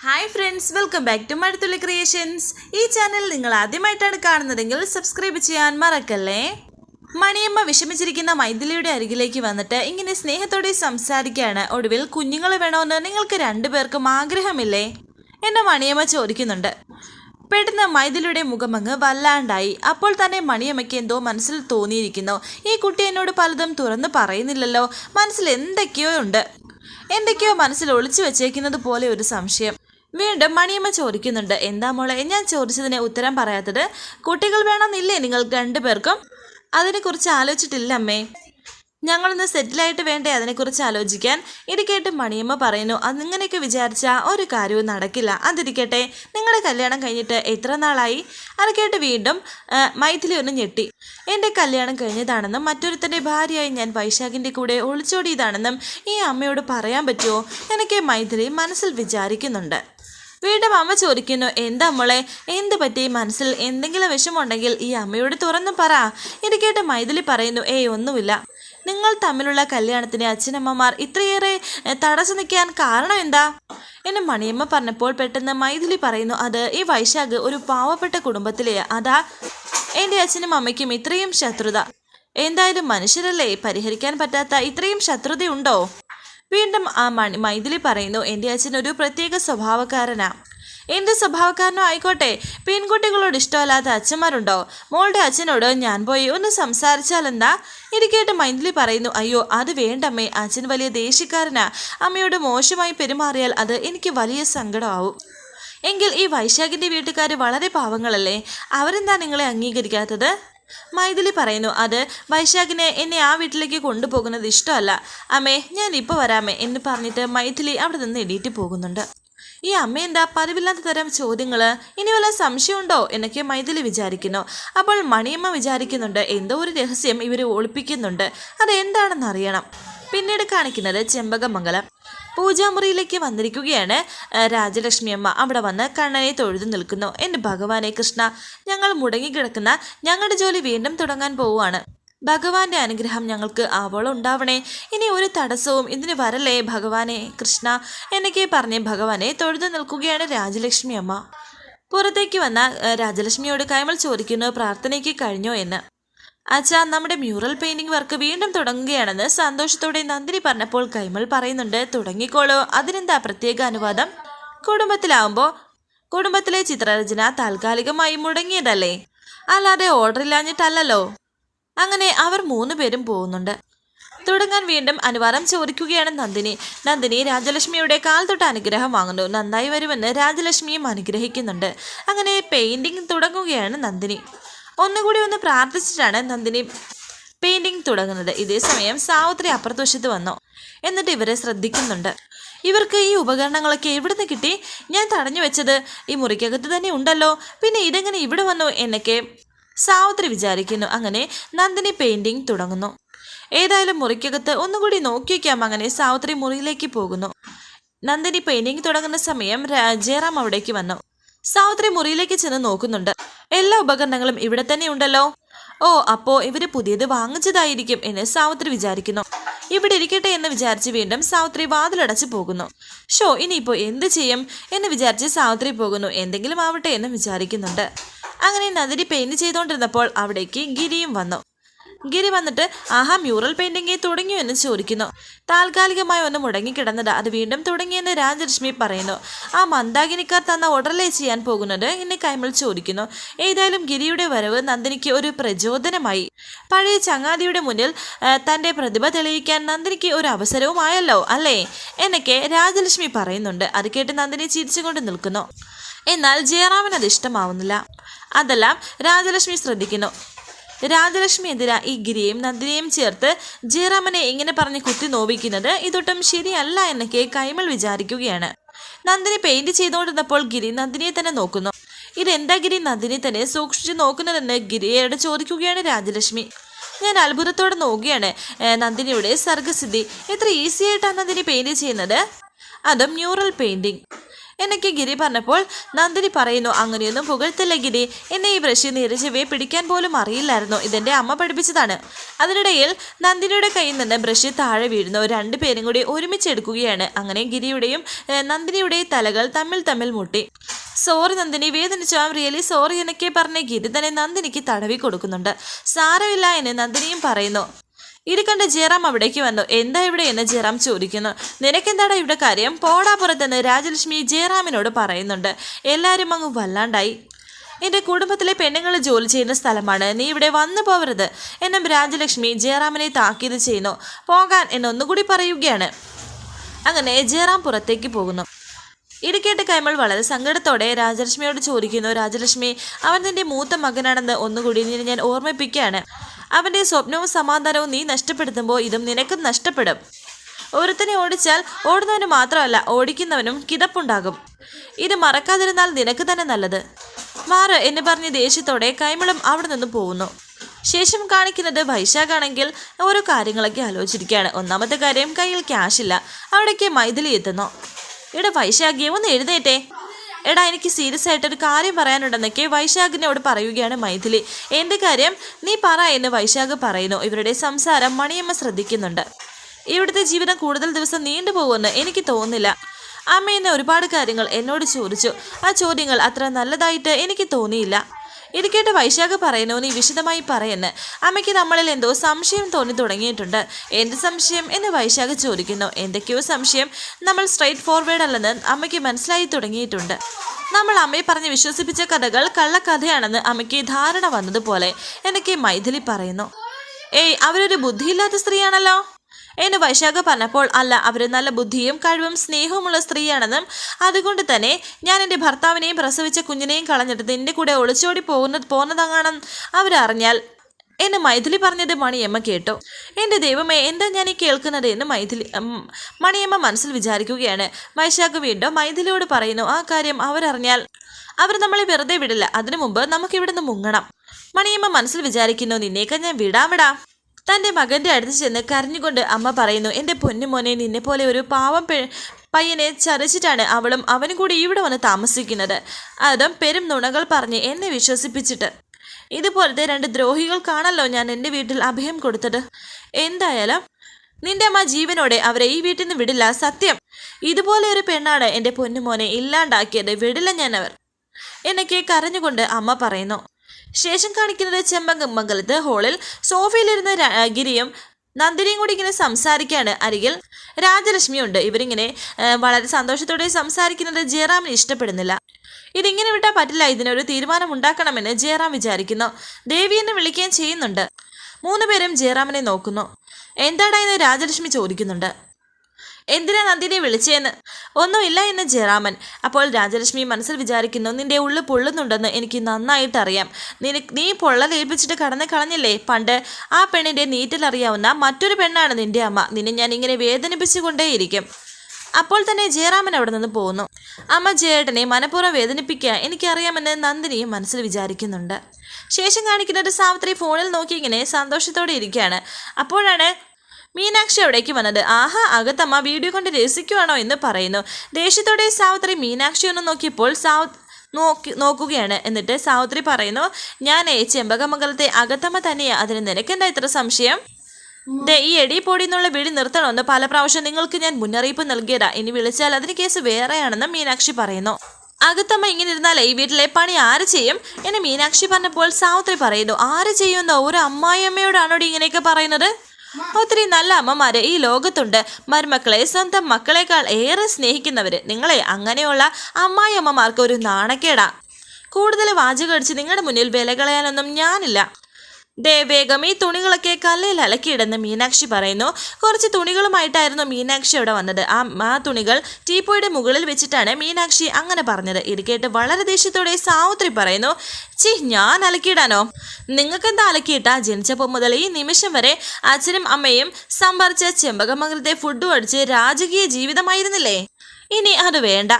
Hi friends welcome back to Mazhathulli creations ഈ channel നിങ്ങൾ ആദ്യമായിട്ടാണ് കാണുന്നതെങ്കിൽ സബ്സ്ക്രൈബ് ചെയ്യാൻ മറക്കല്ലേ? മണിയമ്മ വിഷമിച്ചിരിക്കുന്ന മൈഥിലിയുടെ അരികിലേക്ക് വന്നിട്ട് ഇങ്ങനെ സ്നേഹത്തോടെ സംസാരിക്കുകയാണ്. ഒടുവിൽ കുഞ്ഞുങ്ങളെ വേണമെന്ന് നിങ്ങൾക്ക് രണ്ടുപേർക്കും ആഗ്രഹമില്ലേ? എന്നെ മണിയമ്മ ചോദിക്കുന്നുണ്ട്. പെട്ടെന്ന് മൈഥിലിയുടെ മുഖമങ്ങ് വല്ലാണ്ടായി. അപ്പോൾ തന്നെ മണിയമ്മയ്ക്ക് എന്തോ മനസ്സിൽ തോന്നിയിരിക്കുന്നു. ഈ കുട്ടി എന്നോട് പലതും തുറന്ന് പറയുന്നില്ലല്ലോ. മനസ്സിൽ എന്തൊക്കെയോ ഉണ്ട്. എന്തൊക്കെയോ മനസ്സിൽ ഒളിച്ചു വെച്ചേക്കുന്നത് പോലെ ഒരു സംശയം. വീണ്ടും മണിയമ്മ ചോദിക്കുന്നുണ്ട് എന്താ മോളെ ഞാൻ ചോദിച്ചതിന് ഉത്തരം പറയാത്തത്? കുട്ടികൾ വേണമെന്നില്ലേ നിങ്ങൾ രണ്ടുപേർക്കും അതിനെക്കുറിച്ച് ആലോചിച്ചിട്ടില്ല അമ്മേ. ഞങ്ങളൊന്ന് സെറ്റിലായിട്ട് വേണ്ടേ അതിനെക്കുറിച്ച് ആലോചിക്കാൻ? ഇത് കേട്ട് മണിയമ്മ പറയുന്നു അതിങ്ങനെയൊക്കെ വിചാരിച്ചാൽ ഒരു കാര്യവും നടക്കില്ല. അതിരിക്കട്ടെ നിങ്ങളുടെ കല്യാണം കഴിഞ്ഞിട്ട് എത്ര നാളായി? അത് കേട്ട് വീണ്ടും മൈഥിലി ഒന്ന് ഞെട്ടി. എന്റെ കല്യാണം കഴിഞ്ഞതാണെന്നും മറ്റൊരുത്തന്റെ ഭാര്യയായി ഞാൻ വൈശാഖിന്റെ കൂടെ ഒളിച്ചോടിയതാണെന്നും ഈ അമ്മയോട് പറയാൻ പറ്റുമോ എനിക്ക് മൈഥിലി മനസ്സിൽ വിചാരിക്കുന്നുണ്ട്. വീണ്ടും അമ്മ ചോദിക്കുന്നു എന്താ മോളെ? എന്ത് പറ്റി? മനസ്സിൽ എന്തെങ്കിലും വിഷമമുണ്ടെങ്കിൽ ഈ അമ്മയോട് തുറന്നു പറ. ഇത് കേട്ട് മൈഥിലി പറയുന്നു ഏയ് ഒന്നുമില്ല. നിങ്ങൾ തമ്മിലുള്ള കല്യാണത്തിന് അച്ഛനമ്മമാർ ഇത്രയേറെ തടസ്സം നിൽക്കാൻ കാരണം എന്താ? എന്നെ മണിയമ്മ പറഞ്ഞപ്പോൾ പെട്ടെന്ന് മൈഥിലി പറയുന്നു അത് ഈ വൈശാഖ് ഒരു പാവപ്പെട്ട കുടുംബത്തിലെ അതാ എന്റെ അച്ഛനും അമ്മയ്ക്കും ഇത്രയും ശത്രുത. എന്തായാലും മനുഷ്യരല്ലേ പരിഹരിക്കാൻ പറ്റാത്ത ഇത്രയും ശത്രുതയുണ്ടോ? വീണ്ടും ആ മണി മൈഥിലി പറയുന്നു എന്റെ അച്ഛൻ ഒരു പ്രത്യേക സ്വഭാവക്കാരനാ. എന്ത് സ്വഭാവക്കാരനോ ആയിക്കോട്ടെ. പെൺകുട്ടികളോട് ഇഷ്ടമല്ലാത്ത അച്ഛന്മാരുണ്ടോ? മോളുടെ അച്ഛനോട് ഞാൻ പോയി ഒന്ന് സംസാരിച്ചാലെന്താ ഇത് കേട്ട് മൈഥിലി പറയുന്നു അയ്യോ അത് വേണ്ടമ്മേ. അച്ഛൻ വലിയ ദേഷ്യക്കാരനാ. അമ്മയോട് മോശമായി പെരുമാറിയാൽ അത് എനിക്ക് വലിയ സങ്കടമാവും. എങ്കിൽ ഈ വൈശാഖിന്റെ വീട്ടുകാർ വളരെ പാവങ്ങളല്ലേ. അവരെന്താ നിങ്ങളെ അംഗീകരിക്കാത്തത്? മൈഥിലി പറയുന്നു അത് വൈശാഖിനെ എന്നെ ആ വീട്ടിലേക്ക് കൊണ്ടുപോകുന്നത് ഇഷ്ടമല്ല. അമ്മേ ഞാൻ ഇപ്പോൾ വരാമേ എന്ന് പറഞ്ഞിട്ട് മൈഥിലി അവിടെ നിന്ന് എണീറ്റ് പോകുന്നുണ്ട്. ഈ അമ്മ എന്താ പതിവില്ലാത്ത തരം ചോദ്യങ്ങൾ ഇനി വല്ല സംശയമുണ്ടോ? എന്നൊക്കെ മൈഥിലി വിചാരിക്കുന്നു. അപ്പോൾ മണിയമ്മ വിചാരിക്കുന്നുണ്ട് എന്തോ ഒരു രഹസ്യം ഇവർ ഒളിപ്പിക്കുന്നുണ്ട്. അതെന്താണെന്ന് അറിയണം. പിന്നീട് കാണിക്കുന്നത് ചെമ്പകമംഗലം. പൂജാമുറിയിലേക്ക് വന്നിരിക്കുകയാണ്. രാജലക്ഷ്മി അമ്മ. അവിടെ വന്ന് കണ്ണനെ തൊഴുതു നിൽക്കുന്നു. എന്റെ ഭഗവാനെ കൃഷ്ണ ഞങ്ങൾ മുടങ്ങിക്കിടക്കുന്ന ഞങ്ങളുടെ ജോലി വീണ്ടും തുടങ്ങാൻ പോവുകയാണ്. ഭഗവാന്റെ അനുഗ്രഹം ഞങ്ങൾക്ക് ആവോളം ഉണ്ടാവണേ. ഇനി ഒരു തടസ്സവും ഇതിന് വരല്ലേ ഭഗവാനെ കൃഷ്ണ? എന്നൊക്കെ പറഞ്ഞ് ഭഗവാനെ തൊഴുതു നിൽക്കുകയാണ് രാജലക്ഷ്മി അമ്മ. പുറത്തേക്ക് വന്ന രാജലക്ഷ്മിയോട് കൈമൾ ചോദിക്കുന്നു പ്രാർത്ഥനയ്ക്ക് കഴിഞ്ഞോ എന്ന്? അച്ഛാ നമ്മുടെ മ്യൂറൽ പെയിന്റിംഗ് വർക്ക് വീണ്ടും തുടങ്ങുകയാണെന്ന് സന്തോഷത്തോടെ നന്ദിനി പറഞ്ഞപ്പോൾ കൈമൾ പറയുന്നുണ്ട്. തുടങ്ങിക്കോളൂ. അതിനെന്താ പ്രത്യേക അനുവാദം? കുടുംബത്തിലാവുമ്പോൾ കുടുംബത്തിലെ ചിത്രരചന താൽക്കാലികമായി മുടങ്ങിയതല്ലേ? അല്ലാതെ ഓർഡർ ഇല്ലാഞ്ഞിട്ടല്ലല്ലോ. അങ്ങനെ അവർ മൂന്ന് പേരും പോകുന്നുണ്ട്. തുടങ്ങാൻ വീണ്ടും അനുവാദം ചോദിക്കുകയാണ് നന്ദിനി. നന്ദിനി രാജലക്ഷ്മിയുടെ കാൽ തൊട്ട് അനുഗ്രഹം വാങ്ങുന്നു. നന്നായി വരുമെന്ന് രാജലക്ഷ്മിയും അനുഗ്രഹിക്കുന്നുണ്ട്. അങ്ങനെ പെയിന്റിംഗ് തുടങ്ങുകയാണ് നന്ദിനി. ഒന്നുകൂടി ഒന്ന് പ്രാർത്ഥിച്ചിട്ടാണ് നന്ദിനി പെയിന്റിംഗ് തുടങ്ങുന്നത്. ഇതേ സമയം സാവിത്രി അപ്പുറത്തുവശത്ത് വന്നു. എന്നിട്ട് ഇവരെ ശ്രദ്ധിക്കുന്നുണ്ട്. ഇവർക്ക് ഈ ഉപകരണങ്ങളൊക്കെ എവിടുന്ന് കിട്ടി? ഞാൻ തടഞ്ഞു വെച്ചത് ഈ മുറിക്കകത്ത് തന്നെ ഉണ്ടല്ലോ. പിന്നെ ഇതെങ്ങനെ ഇവിടെ വന്നു എന്നൊക്കെ സാവിത്രി വിചാരിക്കുന്നു. അങ്ങനെ നന്ദിനി പെയിന്റിംഗ് തുടങ്ങുന്നു. ഏതായാലും മുറിക്കകത്ത് ഒന്നുകൂടി നോക്കി വയ്ക്കാം അങ്ങനെ സാവിത്രി മുറിയിലേക്ക് പോകുന്നു. നന്ദിനി പെയിന്റിംഗ് തുടങ്ങുന്ന സമയം ജയറാം അവിടേക്ക് വന്നു. സാവിത്രി മുറിയിലേക്ക് ചെന്ന് നോക്കുന്നുണ്ട്. എല്ലാ ഉപകരണങ്ങളും ഇവിടെ തന്നെ ഉണ്ടല്ലോ. ഓ അപ്പോ ഇവർ പുതിയത് വാങ്ങിച്ചതായിരിക്കും എന്ന് സാവിത്രി വിചാരിക്കുന്നു. ഇവിടെ ഇരിക്കട്ടെ എന്ന് വിചാരിച്ച് വീണ്ടും സാവിത്രി വാതിലടച്ച് പോകുന്നു. ഷോ ഇനിയിപ്പോ എന്ത് ചെയ്യും എന്ന് വിചാരിച്ച് സാവിത്രി പോകുന്നു. എന്തെങ്കിലും ആവട്ടെ എന്ന് വിചാരിക്കുന്നുണ്ട്. അങ്ങനെ നദിനി പെയിന്റ് ചെയ്തുകൊണ്ടിരുന്നപ്പോൾ അവിടേക്ക് ഗിരിയും വന്നു. ഗിരി വന്നിട്ട് ആഹാ മ്യൂറൽ പെയിന്റിംഗ് തുടങ്ങിയോ എന്ന് ചോദിക്കുന്നു. താൽക്കാലികമായി ഒന്ന് മുടങ്ങിക്കിടന്നത് അത് വീണ്ടും തുടങ്ങിയെന്ന് രാജലക്ഷ്മി പറയുന്നു. ആ മന്ദാകിനിക്കാർ തന്ന ഓർഡറിലേ ചെയ്യാൻ പോകുന്നത്? എന്ന് കൈമൾ ചോദിക്കുന്നു. ഏതായാലും ഗിരിയുടെ വരവ് നന്ദിനിക്ക് ഒരു പ്രചോദനമായി. പഴയ ചങ്ങാതിയുടെ മുന്നിൽ തന്റെ പ്രതിഭ തെളിയിക്കാൻ നന്ദിനിക്ക് ഒരു അവസരവുമായല്ലോ അല്ലേ? എന്നൊക്കെ രാജലക്ഷ്മി പറയുന്നുണ്ട്. അത് കേട്ട് നന്ദിനി ചിരിച്ചുകൊണ്ട് നിൽക്കുന്നു. എന്നാൽ ജയറാമൻ അത് ഇഷ്ടമാവുന്നില്ല. അതെല്ലാം രാജലക്ഷ്മി ശ്രദ്ധിക്കുന്നു. രാജലക്ഷ്മി എന്തിനാ ഈ ഗിരിയെയും നന്ദിനിയും ചേർത്ത് ജയറാമനെ ഇങ്ങനെ പറഞ്ഞ് കുത്തി നോവിക്കുന്നത്? ഇതൊട്ടും ശരിയല്ല എന്നൊക്കെ കൈമൾ വിചാരിക്കുകയാണ്. നന്ദിനി പെയിന്റ് ചെയ്തുകൊണ്ടിരുന്നപ്പോൾ ഗിരി നന്ദിനിയെ തന്നെ നോക്കുന്നു. ഇതെന്താ ഗിരി നന്ദിനി തന്നെ സൂക്ഷിച്ചു നോക്കുന്നതെന്ന് ഗിരിയോട് ചോദിക്കുകയാണ് രാജലക്ഷ്മി. ഞാൻ അത്ഭുതത്തോടെ നോക്കുകയാണ് നന്ദിനിയുടെ സർഗസിദ്ധി. എത്ര ഈസി ആയിട്ടാണ് നന്ദിനി പെയിന്റ് ചെയ്യുന്നത്? അതും ന്യൂറൽ പെയിന്റിംഗ് എന്നൊക്കെ ഗിരി പറഞ്ഞപ്പോൾ നന്ദിനി പറയുന്നു അങ്ങനെയൊന്നും പുകഴ്ത്തില്ല ഗിരി. എന്നെ ഈ ബ്രഷ് നീരജവയെ പിടിക്കാൻ പോലും അറിയില്ലായിരുന്നു. ഇതെന്റെ അമ്മ പഠിപ്പിച്ചതാണ്. അതിനിടയിൽ നന്ദിനിയുടെ കയ്യിൽ നിന്ന് ബ്രഷ് താഴെ വീഴുന്നു. രണ്ടുപേരും കൂടി ഒരുമിച്ച് എടുക്കുകയാണ്. അങ്ങനെ ഗിരിയുടെയും നന്ദിനിയുടെയും തലകൾ തമ്മിൽ തമ്മിൽ മുട്ടി. സോറി നന്ദിനി വേദനിച്ചു. റിയലി സോറി എന്നൊക്കെ പറഞ്ഞ് ഗിരി തന്നെ നന്ദിനിക്ക് തടവി കൊടുക്കുന്നുണ്ട്. സാരമില്ല എന്ന് നന്ദിനിയും പറയുന്നു. ഇത് കണ്ട് ജയറാം അവിടേക്ക് വന്നു. എന്താ ഇവിടെ? എന്ന് ജയറാം ചോദിക്കുന്നു. നിനക്കെന്താടാ ഇവിടെ കാര്യം? പോടാ പുറത്തെന്ന് രാജലക്ഷ്മി ജയറാമിനോട് പറയുന്നുണ്ട്. എല്ലാവരും അങ്ങ് വല്ലാണ്ടായി. എന്റെ കുടുംബത്തിലെ പെണ്ണുങ്ങൾ ജോലി ചെയ്യുന്ന സ്ഥലമാണ്. നീ ഇവിടെ വന്നു പോവരുത് എന്നും രാജലക്ഷ്മി ജയറാമിനെ താക്കീത് ചെയ്യുന്നു. പോകാൻ എന്നൊന്നുകൂടി പറയുകയാണ്. അങ്ങനെ ജയറാം പുറത്തേക്ക് പോകുന്നു. ഇത് കേട്ട് കൈമൾ വളരെ സങ്കടത്തോടെ രാജലക്ഷ്മിയോട് ചോദിക്കുന്നു. രാജലക്ഷ്മി അവൻ നിന്റെ മൂത്ത മകനാണെന്ന് ഒന്നുകൂടി ഞാൻ ഓർമ്മിപ്പിക്കുകയാണ്. അവന്റെ സ്വപ്നവും സമാധാനവും നീ നഷ്ടപ്പെടുത്തുമ്പോൾ ഇതും നിനക്കും നഷ്ടപ്പെടും. ഒരുത്തനെ ഓടിച്ചാൽ ഓടുന്നവന് മാത്രമല്ല ഓടിക്കുന്നവനും കിതപ്പുണ്ടാകും. ഇത് മറക്കാതിരുന്നാൽ നിനക്ക് തന്നെ നല്ലത്. മാറ് എന്ന് പറഞ്ഞ് ദേഷ്യത്തോടെ കൈമളും അവിടെ നിന്ന് പോകുന്നു. ശേഷം കാണിക്കുന്നത് വൈശാഖാണെങ്കിൽ ഓരോ കാര്യങ്ങളൊക്കെ ആലോചിച്ചിരിക്കുകയാണ്. ഒന്നാമത്തെ കാര്യം കയ്യിൽ ക്യാഷ് ഇല്ല. അവിടേക്ക് മൈഥിലി എത്തുന്നു. ഇവിടെ വൈശാഖിയെ ഒന്ന് എഴുന്നേറ്റേ. എടാ എനിക്ക് സീരിയസ് ആയിട്ടൊരു കാര്യം പറയാനുണ്ടെന്നൊക്കെ വൈശാഖിനോട് പറയുകയാണ് മൈഥിലി. എന്ത് കാര്യം നീ പറ എന്ന് വൈശാഖ് പറയുന്നു. ഇവരുടെ സംസാരം മണിയമ്മ ശ്രദ്ധിക്കുന്നുണ്ട്. ഇവിടുത്തെ ജീവിതം കൂടുതൽ ദിവസം നീണ്ടുപോകുമെന്ന് എനിക്ക് തോന്നുന്നില്ല. അമ്മ എന്നെ ഒരുപാട് കാര്യങ്ങൾ എന്നോട് ചോദിച്ചു. ആ ചോദ്യങ്ങൾ അത്ര നല്ലതായിട്ട് എനിക്ക് തോന്നിയില്ല. ഇത് കേട്ട് വൈശാഖ് പറയുന്നു നീ വിശദമായി പറയുന്നു. അമ്മയ്ക്ക് നമ്മളിൽ എന്തോ സംശയം തോന്നി തുടങ്ങിയിട്ടുണ്ട്. എന്ത് സംശയം? എന്ന് വൈശാഖ് ചോദിക്കുന്നു. എന്തൊക്കെയോ സംശയം. നമ്മൾ സ്ട്രൈറ്റ് ഫോർവേഡ് അല്ലെന്ന് അമ്മയ്ക്ക് മനസ്സിലായി തുടങ്ങിയിട്ടുണ്ട്. നമ്മൾ അമ്മയെ പറഞ്ഞ് വിശ്വസിപ്പിച്ച കഥകൾ കള്ളക്കഥയാണെന്ന് അമ്മയ്ക്ക് ധാരണ വന്നതുപോലെ എന്നൊക്കെ മൈഥിലി പറയുന്നു. ഏയ് അവരൊരു ബുദ്ധിയില്ലാത്ത സ്ത്രീയാണല്ലോ? എന്ന് വൈശാഖ പറഞ്ഞപ്പോൾ അല്ല അവർ നല്ല ബുദ്ധിയും കഴിവും സ്നേഹവുമുള്ള സ്ത്രീയാണെന്നും അതുകൊണ്ട് തന്നെ ഞാൻ എന്റെ ഭർത്താവിനെയും പ്രസവിച്ച കുഞ്ഞിനെയും കളഞ്ഞിട്ട് നിന്റെ കൂടെ ഒളിച്ചോടി പോകുന്നത് പോകുന്നതാണെന്ന് അവരറിഞ്ഞാൽ എന്ന് മൈഥിലി പറഞ്ഞത് മണിയമ്മ കേട്ടു. എന്റെ ദൈവമേ എന്താ ഞാൻ ഈ കേൾക്കുന്നത് എന്ന് മൈഥിലി മണിയമ്മ മനസ്സിൽ വിചാരിക്കുകയാണ്. വൈശാഖ് വീണ്ടും മൈഥിലിയോട് പറയുന്നു ആ കാര്യം അവരറിഞ്ഞാൽ അവർ നമ്മളെ വെറുതെ വിടില്ല. അതിനു മുമ്പ് നമുക്കിവിടുന്ന് മുങ്ങണം. മണിയമ്മ മനസ്സിൽ വിചാരിക്കുന്നു നിന്നേക്കാൻ ഞാൻ വിടാം വിടാം. തന്റെ മകന്റെ അടുത്ത് ചെന്ന് കരഞ്ഞുകൊണ്ട് അമ്മ പറയുന്നു എന്റെ പൊന്നുമോനെ നിന്നെ പോലെ ഒരു പാവം പയ്യനെ ചരച്ചിട്ടാണ് അവളും അവനും കൂടി ഇവിടെ വന്ന് താമസിക്കുന്നത്. അതും പെരും നുണകൾ പറഞ്ഞ് എന്നെ വിശ്വസിപ്പിച്ചിട്ട്. ഇതുപോലത്തെ രണ്ട് ദ്രോഹികൾക്കാണല്ലോ ഞാൻ എന്റെ വീട്ടിൽ അഭയം കൊടുത്തത്. എന്തായാലും നിന്റെ അമ്മ ജീവനോടെ അവരെ ഈ വീട്ടിൽ നിന്ന് വിടില്ല സത്യം. ഇതുപോലെ ഒരു പെണ്ണാണ് എന്റെ പൊന്നുമോനെ ഇല്ലാണ്ടാക്കിയത് വിടില്ല ഞാൻ അവർ എന്നൊക്കെ കരഞ്ഞുകൊണ്ട് അമ്മ പറയുന്നു. ശേഷം കാണിക്കുന്നത് ചെമ്പകമംഗലത്ത് ഹാളിൽ സോഫയിലിരുന്ന ഗിരിയും നന്ദിനിയും കൂടി ഇങ്ങനെ സംസാരിക്കുകയാണ് അരികിൽ. രാജലക്ഷ്മി ഉണ്ട്. ഇവരിങ്ങനെ വളരെ സന്തോഷത്തോടെ സംസാരിക്കുന്നത് ജയറാമിന് ഇഷ്ടപ്പെടുന്നില്ല. ഇതിങ്ങനെ വിട്ടാൽ പറ്റില്ല. ഇതിനൊരു തീരുമാനം ഉണ്ടാക്കണമെന്ന് ജയറാം വിചാരിക്കുന്നു. ദേവി എന്നെ വിളിക്കുകയും ചെയ്യുന്നുണ്ട്. മൂന്നുപേരും ജയറാമിനെ നോക്കുന്നു. എന്താടാ എന്ന് രാജലക്ഷ്മി ചോദിക്കുന്നുണ്ട്? എന്തിനാ നന്ദിനെ വിളിച്ചേന്ന്? ഒന്നുമില്ല എന്ന് ജയറാമൻ. അപ്പോൾ രാജലക്ഷ്മി മനസ്സിൽ വിചാരിക്കുന്നു നിന്റെ ഉള്ളു പൊള്ളുന്നുണ്ടെന്ന് എനിക്ക് നന്നായിട്ടറിയാം. നിനക്ക് നീ പൊള്ളലേൽപ്പിച്ചിട്ട് കടന്നു കളഞ്ഞില്ലേ? പണ്ട് ആ പെണ്ണിന്റെ നീറ്റിലറിയാവുന്ന മറ്റൊരു പെണ്ണാണ് നിന്റെ അമ്മ. നിന്നെ ഞാൻ ഇങ്ങനെ വേദനിപ്പിച്ചുകൊണ്ടേയിരിക്കും. അപ്പോൾ തന്നെ ജയറാമൻ അവിടെ നിന്ന് പോകുന്നു അമ്മ ജയേട്ടനെ മനഃപൂർവം വേദനിപ്പിക്കുക എനിക്കറിയാമെന്ന് നന്ദിനിയും മനസ്സിൽ വിചാരിക്കുന്നുണ്ട്. ശേഷം കാണിക്കുന്നത് സാവിത്രി ഫോണിൽ നോക്കി ഇങ്ങനെ സന്തോഷത്തോടെ ഇരിക്കുകയാണ്. അപ്പോഴാണ് മീനാക്ഷി അവിടേക്ക് വന്നത്. ആഹാ അകത്തമ്മ വീഡിയോ കൊണ്ട് രസിക്കുവാണോ? എന്ന് പറയുന്നു. ദേഷ്യത്തോടെ സാവിത്രി മീനാക്ഷി ഒന്ന് നോക്കിയപ്പോൾ സാവ് നോക്കി നോക്കുകയാണ്. എന്നിട്ട് സാവിത്രി പറയുന്നു ഞാൻ ചെമ്പകമംഗലത്തെ അകത്തമ്മ തന്നെയാ. അതിന് നിനക്കെന്താ ഇത്ര സംശയം? ഈ എടി പൊടി എന്നുള്ള വിളി നിർത്തണമെന്ന്. പല പ്രാവശ്യം നിങ്ങൾക്ക് ഞാൻ മുന്നറിയിപ്പ് നൽകിയതാ. ഇനി വിളിച്ചാൽ അതിന് കേസ് വേറെയാണെന്ന് മീനാക്ഷി പറയുന്നു. അകത്തമ്മ ഇങ്ങനെ ഇരുന്നാൽ ഈ വീട്ടിലെ പണി ആര് ചെയ്യും? എന്ന് മീനാക്ഷി പറഞ്ഞപ്പോൾ സാവിത്രി പറയുന്നു ആര് ചെയ്യുമെന്ന്? ഒരു അമ്മായിയമ്മയോടാണോ ഇങ്ങനെയൊക്കെ പറയുന്നത്? ഒത്തിരി നല്ല അമ്മമാര് ഈ ലോകത്തുണ്ട്. മരുമക്കളെ സ്വന്തം മക്കളെക്കാൾ ഏറെ സ്നേഹിക്കുന്നവര്. നിങ്ങളെ അങ്ങനെയുള്ള അമ്മായി അമ്മമാർക്ക് ഒരു നാണക്കേടാ. കൂടുതൽ വാചകടിച്ച് നിങ്ങളുടെ മുന്നിൽ വില കളയാനൊന്നും ഞാനില്ല. ദേ വേഗം ഈ തുണികളൊക്കെ കല്ലിൽ അലക്കിയിടുന്ന മീനാക്ഷി പറയുന്നു. കുറച്ച് തുണികളുമായിട്ടായിരുന്നു മീനാക്ഷി അവിടെ വന്നത്. ആ ആ തുണികൾ ടീപ്പോയുടെ മുകളിൽ വെച്ചിട്ടാണ് മീനാക്ഷി അങ്ങനെ പറഞ്ഞത്. ഇത് കേട്ട് വളരെ ദേഷ്യത്തോടെ സാവുത്രി പറയുന്നു ചി ഞാൻ അലക്കിയിടാനോ? നിങ്ങൾക്കെന്താ അലക്കിയിട്ടാ? ജനിച്ചപ്പോൾ മുതൽ ഈ നിമിഷം വരെ അച്ഛനും അമ്മയും സമ്പാദിച്ച ചെമ്പകമംഗലത്തെ ഫുഡും അടിച്ച് രാജകീയ ജീവിതമായിരുന്നില്ലേ? ഇനി അത് വേണ്ട.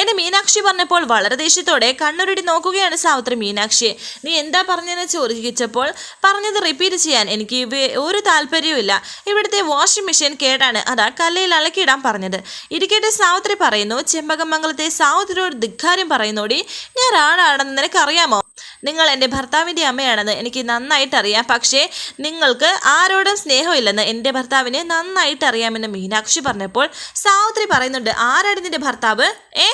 എന്നെ മീനാക്ഷി പറഞ്ഞപ്പോൾ വളരെ ദേഷ്യത്തോടെ കണ്ണുരുടി നോക്കുകയാണ് സാവിത്രി. മീനാക്ഷിയെ നീ എന്താ പറഞ്ഞതെന്ന് ചോദിച്ചപ്പോൾ പറഞ്ഞത് റിപ്പീറ്റ് ചെയ്യാൻ എനിക്ക് ഒരു താല്പര്യവുമില്ല. ഇവിടുത്തെ വാഷിംഗ് മെഷീൻ കേടാണ്. അതാ കല്ലയിൽ അലക്കിയിടാൻ പറഞ്ഞത്. ഇരിക്കട്ടെ സാവിത്രി പറയുന്നു ചെമ്പകമംഗലത്തെ സാവിത്രിയോട് ധിക്കാര്യം പറയുന്നോടി. ഞാൻ ആളാണെന്ന് നിനക്കറിയാമോ? നിങ്ങൾ എന്റെ ഭർത്താവിന്റെ അമ്മയാണെന്ന് എനിക്ക് നന്നായിട്ട് അറിയാം പക്ഷേ നിങ്ങൾക്ക് ആരോടും സ്നേഹമില്ലെന്ന് എന്റെ ഭർത്താവിനെ നന്നായിട്ട് അറിയാമെന്ന് മീനാക്ഷി പറഞ്ഞപ്പോൾ സാവിത്രി പറയുന്നുണ്ട് ആരാണ് നിന്റെ ഭർത്താവ്? ഏ?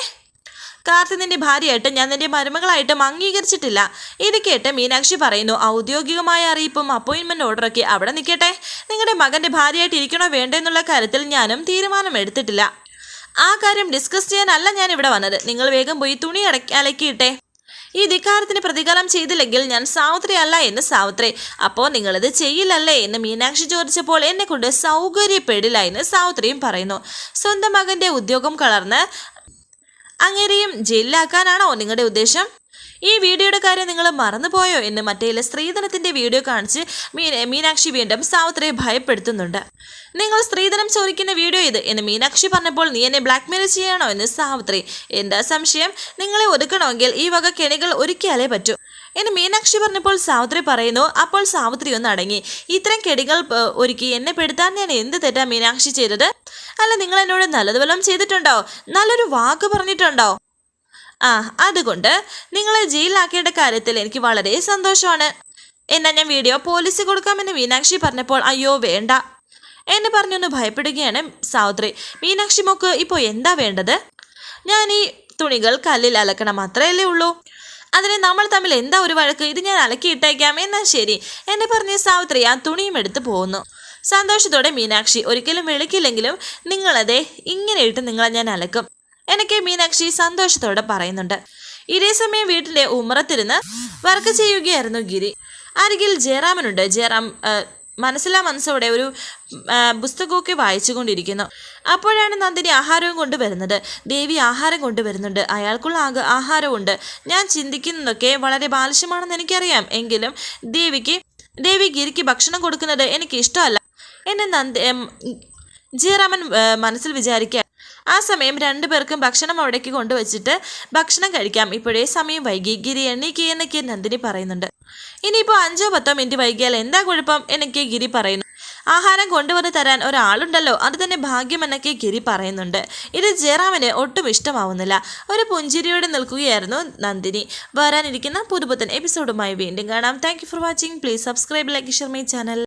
കാർത്തി നിന്റെ ഭാര്യയായിട്ട് ഞാൻ നിന്റെ മരുമകളായിട്ടും അംഗീകരിച്ചിട്ടില്ല. ഇത് കേട്ട് മീനാക്ഷി പറയുന്നു ഔദ്യോഗികമായ അറിയിപ്പും അപ്പോയിൻമെന്റ് ഓർഡറൊക്കെ അവിടെ നിൽക്കട്ടെ. നിങ്ങളുടെ മകന്റെ ഭാര്യയായിട്ട് ഇരിക്കണോ വേണ്ടോ എന്നുള്ള കാര്യത്തിൽ ഞാനും തീരുമാനം എടുത്തിട്ടില്ല. ആ കാര്യം ഡിസ്കസ് ചെയ്യാനല്ല ഞാൻ ഇവിടെ വന്നത്. നിങ്ങൾ വേഗം പോയി തുണി അടക്കി അലക്കിയിട്ടെ. ഈ ധിക്കാരത്തിന് പ്രതികാരം ചെയ്തില്ലെങ്കിൽ ഞാൻ സാവിത്രി അല്ല എന്ന് സാവിത്രി. അപ്പോൾ നിങ്ങളിത് ചെയ്യില്ലല്ലേ എന്ന് മീനാക്ഷി ചോദിച്ചപ്പോൾ എന്നെ കൊണ്ട് സൗകര്യപ്പെടില്ല എന്ന് സാവിത്രിയും പറയുന്നു. സ്വന്തം മകന്റെ ഉദ്യോഗം കളർന്ന് അങ്ങനെയും ജയിലിലാക്കാനാണോ നിങ്ങളുടെ ഉദ്ദേശം? ഈ വീഡിയോയുടെ കാര്യം നിങ്ങൾ മറന്നുപോയോ എന്ന് മറ്റേലെ സ്ത്രീധനത്തിന്റെ വീഡിയോ കാണിച്ച് മീന മീനാക്ഷി വീണ്ടും സാവിത്രിയെ ഭയപ്പെടുത്തുന്നുണ്ട്. നിങ്ങൾ സ്ത്രീധനം ചോദിക്കുന്ന വീഡിയോ ഇത് എന്ന് മീനാക്ഷി പറഞ്ഞപ്പോൾ നീ എന്നെ ബ്ലാക്ക്മെയിൽ ചെയ്യണോ? എന്ന് സാവിത്രി എന്താ സംശയം? നിങ്ങളെ ഒതുക്കണമെങ്കിൽ ഈ വക കെണികൾ ഒരുക്കിയാലേ പറ്റൂ. എന്ന് മീനാക്ഷി പറഞ്ഞപ്പോൾ സാവിത്രി പറയുന്നു അപ്പോൾ സാവിത്രി ഒന്ന് അടങ്ങി. ഇത്തരം കെടികൾ ഒരുക്കി എന്നെ പെടുത്താൻ ഞാൻ എന്ത് തെറ്റാ മീനാക്ഷി ചെയ്തത്? അല്ല നിങ്ങൾ എന്നോട് നല്ലത് വല്ലതും ചെയ്തിട്ടുണ്ടോ? നല്ലൊരു വാക്ക് പറഞ്ഞിട്ടുണ്ടോ? ആ അതുകൊണ്ട് നിങ്ങളെ ജയിലാക്കിയുടെ കാര്യത്തിൽ എനിക്ക് വളരെ സന്തോഷമാണ്. എന്നാ ഞാൻ വീഡിയോ പോലീസ് കൊടുക്കാമെന്ന് മീനാക്ഷി പറഞ്ഞപ്പോൾ അയ്യോ വേണ്ട. എന്നെ പറഞ്ഞൊന്ന് ഭയപ്പെടുകയാണ് സാവിത്രി. മീനാക്ഷി മോക്ക് ഇപ്പോൾ എന്താ വേണ്ടത്? ഞാൻ ഈ തുണികൾ കല്ലിൽ അലക്കണം അത്രയല്ലേ ഉള്ളൂ. അതിന് നമ്മൾ തമ്മിൽ എന്താ ഒരു വഴക്ക്? ഇത് ഞാൻ അലക്കിയിട്ടേക്കാം. എന്നാ ശരി. എന്നെ പറഞ്ഞ സാവിത്രി ആ തുണിയും എടുത്ത് പോകുന്നു സന്തോഷത്തോടെ മീനാക്ഷി ഒരിക്കലും വിളിക്കില്ലെങ്കിലും നിങ്ങളതെ ഇങ്ങനെ ഇട്ട് നിങ്ങളെ ഞാൻ അലക്കും. എനിക്ക് മീനാക്ഷി സന്തോഷത്തോടെ പറയുന്നുണ്ട്. ഇതേ സമയം വീട്ടിലെ ഉമ്മറത്തിരുന്ന് വർക്ക് ചെയ്യുകയായിരുന്നു ഗിരി. അരികിൽ ജയറാമനുണ്ട്. ജയറാം ആ, മനസ്സിലാ മനസ്സോടെ ഒരു പുസ്തകമൊക്കെ വായിച്ചു കൊണ്ടിരിക്കുന്നു അപ്പോഴാണ് നന്ദിനി ആഹാരവും കൊണ്ടുവരുന്നത്. ദേവി ആഹാരം കൊണ്ടുവരുന്നുണ്ട്. അയാൾക്കുള്ള ആക ആഹാരമുണ്ട് ഞാൻ ചിന്തിക്കുന്നതൊക്കെ വളരെ ബാലിശ്യമാണെന്ന് എനിക്കറിയാം. എങ്കിലും ദേവിക്ക് ദേവി ഗിരിക്ക് ഭക്ഷണം കൊടുക്കുന്നത് എനിക്ക് ഇഷ്ടമല്ല എന്നെ നന്ദി ജയറാമൻ മനസ്സിൽ വിചാരിക്കുക ആ സമയം രണ്ടുപേർക്കും ഭക്ഷണം അവിടേക്ക് കൊണ്ടുവച്ചിട്ട് ഭക്ഷണം കഴിക്കാം. ഇപ്പോഴേ സമയം വൈകി. ഗിരി എണ്ണീക്ക് എന്നൊക്കെ നന്ദിനി പറയുന്നുണ്ട്. ഇനിയിപ്പോൾ അഞ്ചോ പത്തോ മിനിറ്റ് വൈകിയാൽ എന്താ കുഴപ്പം എന്നൊക്കെ ഗിരി പറയുന്നു. ആഹാരം കൊണ്ടുവന്ന് തരാൻ ഒരാളുണ്ടല്ലോ. അത് തന്നെ ഭാഗ്യം എന്നൊക്കെ ഗിരി പറയുന്നുണ്ട്. ഇത് ജയറാമിന് ഒട്ടും ഇഷ്ടമാവുന്നില്ല. ഒരു പുഞ്ചിരിയോടെ നിൽക്കുകയായിരുന്നു നന്ദിനി. വരാനിരിക്കുന്ന പുതുപുത്തൻ എപ്പിസോഡുമായി വീണ്ടും കാണാം. Thank for watching please subscribe like share my channel